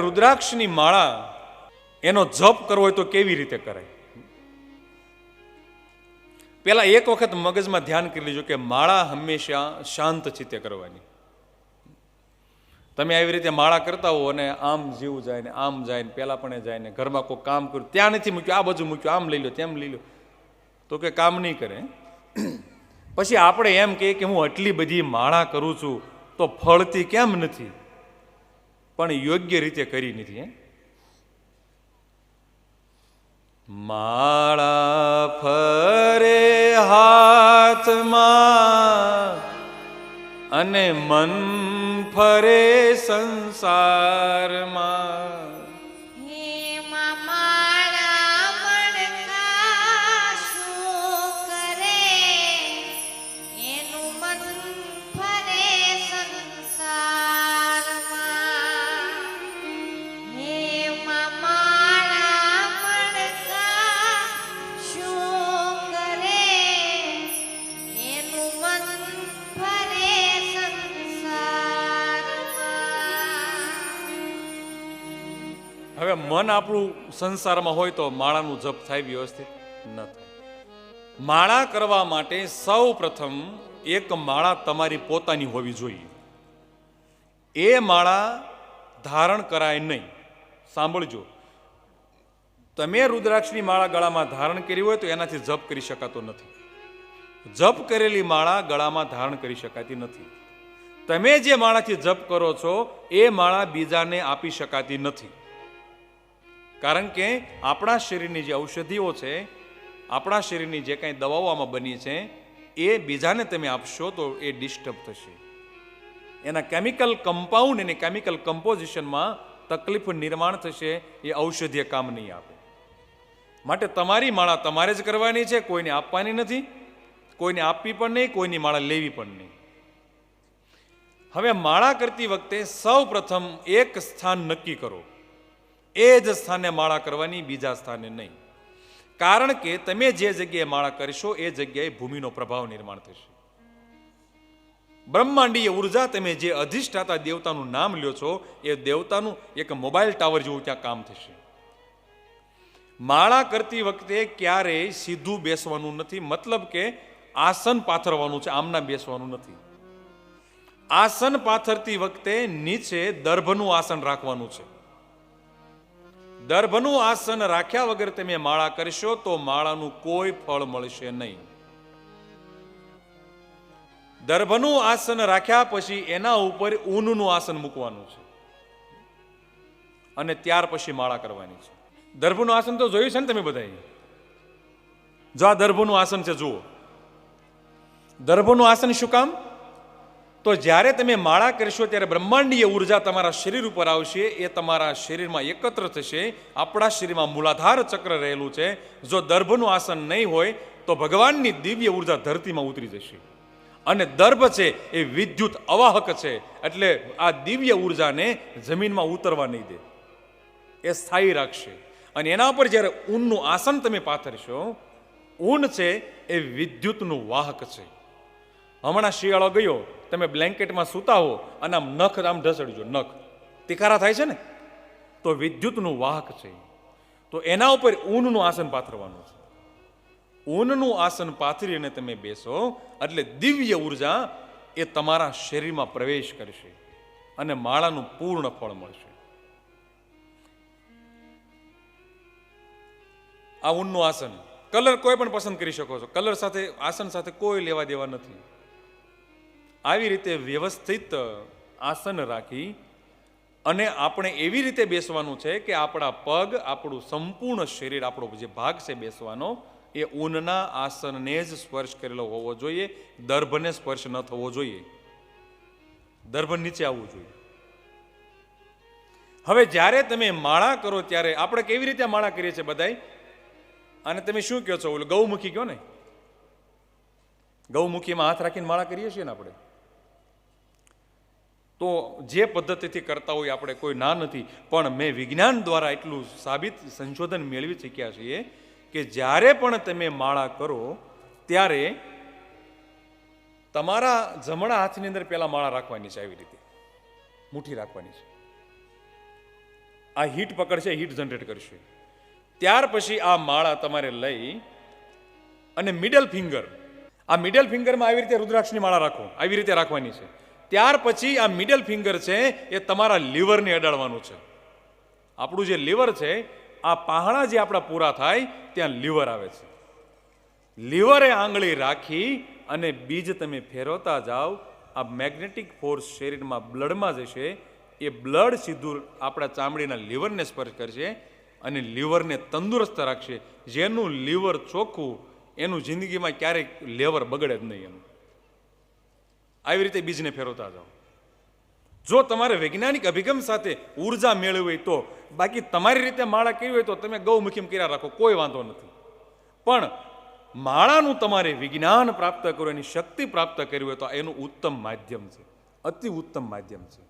રુદ્રાક્ષની માળા એનો જપ કરવો હોય તો કેવી રીતે કરાય પેલા એક વખત મગજમાં ધ્યાન કરી લીજો કે માળા હંમેશા શાંત ચિત્તે કરવાની. તમે આવી રીતે માળા કરતા હો અને આમ જીવ જાય ને આમ જાય ને પેલા પણ જાય ને ઘરમાં કોઈ કામ કર્યું, ત્યાં નથી મૂક્યું, આ બાજુ મૂક્યું, આમ લઈ લો, તેમ લઈ લો. તો કે કામ નહીં કરે. પછી આપણે એમ કહીએ કે હું આટલી બધી માળા કરું છું, તો ફળતી કેમ નથી? પણ યોગ્ય રીતે કરી નથી માળા ફરે હાથમાં અને મન ફરે સંસારમાં. મન આપણું સંસારમાં હોય તો માળાનું જપ થાય, વ્યવસ્થિત ન થાય. માળા કરવા માટે સૌ પ્રથમ એક માળા તમારી પોતાની હોવી જોઈએ. એ માળા ધારણ કરાય નહીં. સાંભળજો. તમે રુદ્રાક્ષની માળા ગળામાં ધારણ કરી હોય તો એનાથી જપ કરી શકાતો નથી. જપ કરેલી માળા ગળામાં ધારણ કરી શકાતી નથી. તમે જે માળાથી જપ કરો છો, એ માળા બીજાને આપી શકાતી નથી. કારણ કે આપણા શરીરની જે ઔષધિઓ છે, આપણા શરીરની જે કાંઈ દવાઓ આમાં બની છે, એ બીજાને તમે આપશો તો એ ડિસ્ટર્બ થશે. એના કેમિકલ કમ્પાઉન્ડ અને કેમિકલ કમ્પોઝિશનમાં તકલીફ નિર્માણ થશે, એ ઔષધીય કામ નહીં આપે. માટે તમારી માળા તમારે જ કરવાની છે, કોઈને આપવાની નથી, કોઈને આપવી પણ નહીં, કોઈની માળા લેવી પણ નહીં. હવે માળા કરતી વખતે સૌ પ્રથમ એક સ્થાન નક્કી કરો. એ જ સ્થાને માળા કરવાની, બીજા સ્થાને નહીં. કારણ કે તમે જે જગ્યાએ માળા કરશો, એ જગ્યાએ ભૂમિનો પ્રભાવ નિર્માણ થશે. બ્રહ્માંડીય ઊર્જા તમે જે અધિષ્ઠાતા દેવતાનું નામ લ્યો છો, એ દેવતાનું એક મોબાઈલ ટાવર જેવું ત્યાં કામ થશે. માળા કરતી વખતે ક્યારેય સીધું બેસવાનું નથી, મતલબ કે આસન પાથરવાનું છે, આમના બેસવાનું નથી. આસન પાથરતી વખતે નીચે દર્ભનું આસન રાખવાનું છે. દર્ભનું આસન રાખ્યા વગર તમે માળા કરશો તો માળાનું કોઈ ફળ મળશે નહીં. દર્ભનું આસન રાખ્યા પછી એના ઉપર ઊનનું આસન મૂકવાનું છે. અને ત્યાર પછી માળા કરવાની છે. દર્ભનું આસન તો જોયું છે ને તમે બધાએ? જો આ દર્ભનું આસન છે, જુઓ. દર્ભનું આસન શું કામ? તો જ્યારે તમે માળા કરશો, ત્યારે બ્રહ્માંડીય ઊર્જા તમારા શરીર ઉપર આવશે, એ તમારા શરીરમાં એકત્ર થશે. આપણા શરીરમાં મૂલાધાર ચક્ર રહેલું છે. જો દર્ભનું આસન નહીં હોય, તો ભગવાનની દિવ્ય ઊર્જા ધરતીમાં ઉતરી જશે. અને દર્ભ છે, એ વિદ્યુત અવાહક છે. એટલે આ દિવ્ય ઉર્જાને જમીનમાં ઉતરવા નહીં દે. એ સ્થાયી રાખશે. અને એના ઉપર જ્યારે ઊનનું આસન તમે પાથરશો, ઊન છે, એ વિદ્યુતનું વાહક છે. હમણાં શિયાળો ગયો, તમે બ્લેન્કેટમાં સૂતા હો અને આમ નખ આમ ઢસડજો, નખ. તિકારા થાય છે ને? તો વિદ્યુતનું વાહક છે. તો એના ઉપર ઊનનું આસન પાથરવાનું છે. ઊનનું આસન પાથરી અને તમે બેસો, એટલે દિવ્ય ઊર્જા એ તમારા શરીરમાં પ્રવેશ કરશે અને માળાનું પૂર્ણ ફળ મળશે. આ ઊનનું આસન. કલર કોઈ પણ પસંદ કરી શકો છો. કલર સાથે, આસન સાથે કોઈ લેવા દેવા નથી. આવી રીતે વ્યવસ્થિત આસન રાખી અને આપણે એવી રીતે બેસવાનું છે કે આપણા પગ, આપણું સંપૂર્ણ શરીર, આપણો જે ભાગ છે બેસવાનો, એ ઊનના આસનને જ સ્પર્શ કરેલો હોવો જોઈએ, દર્ભને સ્પર્શ ન થવો જોઈએ. દર્ભ નીચે આવવું જોઈએ. હવે જ્યારે તમે માળા કરો ત્યારે આપણે કેવી રીતે માળા કરીએ છીએ બધાય? અને તમે શું કહો છો? ઓલું ગૌમુખી કહો ને? ગૌમુખીમાં હાથ રાખીને માળા કરીએ છીએ ને આપણે? તો જે પદ્ધતિથી કરતા હોય આપણે કોઈ ના નથી. પણ મેં વિજ્ઞાન દ્વારા એટલું સાબિત સંશોધન મેળવી શક્યા છીએ કે જ્યારે પણ તમે માળા કરો, ત્યારે તમારા જમણા હાથની અંદર પહેલાં માળા રાખવાની છે આવી રીતે. મુઠ્ઠી રાખવાની છે. આ હીટ પકડશે હીટ જનરેટ કરશે. ત્યાર પછી આ માળા તમારે લઈ અને મિડલ ફિંગર આ મિડલ ફિંગરમાં આવી રીતે રુદ્રાક્ષની માળા રાખો. આવી રીતે રાખવાની છે. ત્યાર પછી આ મિડલ ફિંગર છે એ તમારા લીવરને અડાડવાનું છે. આપણું જે લીવર છે, આ પહાણા જે આપણા પૂરા થાય, ત્યાં લીવર આવે છે. લીવરે આંગળી રાખી અને બીજ તમે ફેરવતા જાઓ, આ મેગ્નેટિક ફોર્સ શરીરમાં બ્લડમાં જશે, એ બ્લડ સીધું આપણા ચામડીના લીવરને સ્પર્શ કરશે અને લીવરને તંદુરસ્ત રાખશે. જેનું લીવર ચોખ્ખું, એનું જિંદગીમાં ક્યારેક લેવર બગડે જ નહીં એનું આવી રીતે બીજને ફેરવતા જાઓ. જો તમારે વૈજ્ઞાનિક અભિગમ સાથે ઊર્જા મેળવી હોય તો, બાકી તમારી રીતે માળા કરવી હોય તો તમે ગૌમુખીમ કર્યા રાખો, કોઈ વાંધો નથી. પણ માળાનું તમારે વિજ્ઞાન પ્રાપ્ત કરવું એની શક્તિ પ્રાપ્ત કરવી હોય તો એનું ઉત્તમ માધ્યમ છે. અતિ ઉત્તમ માધ્યમ છે.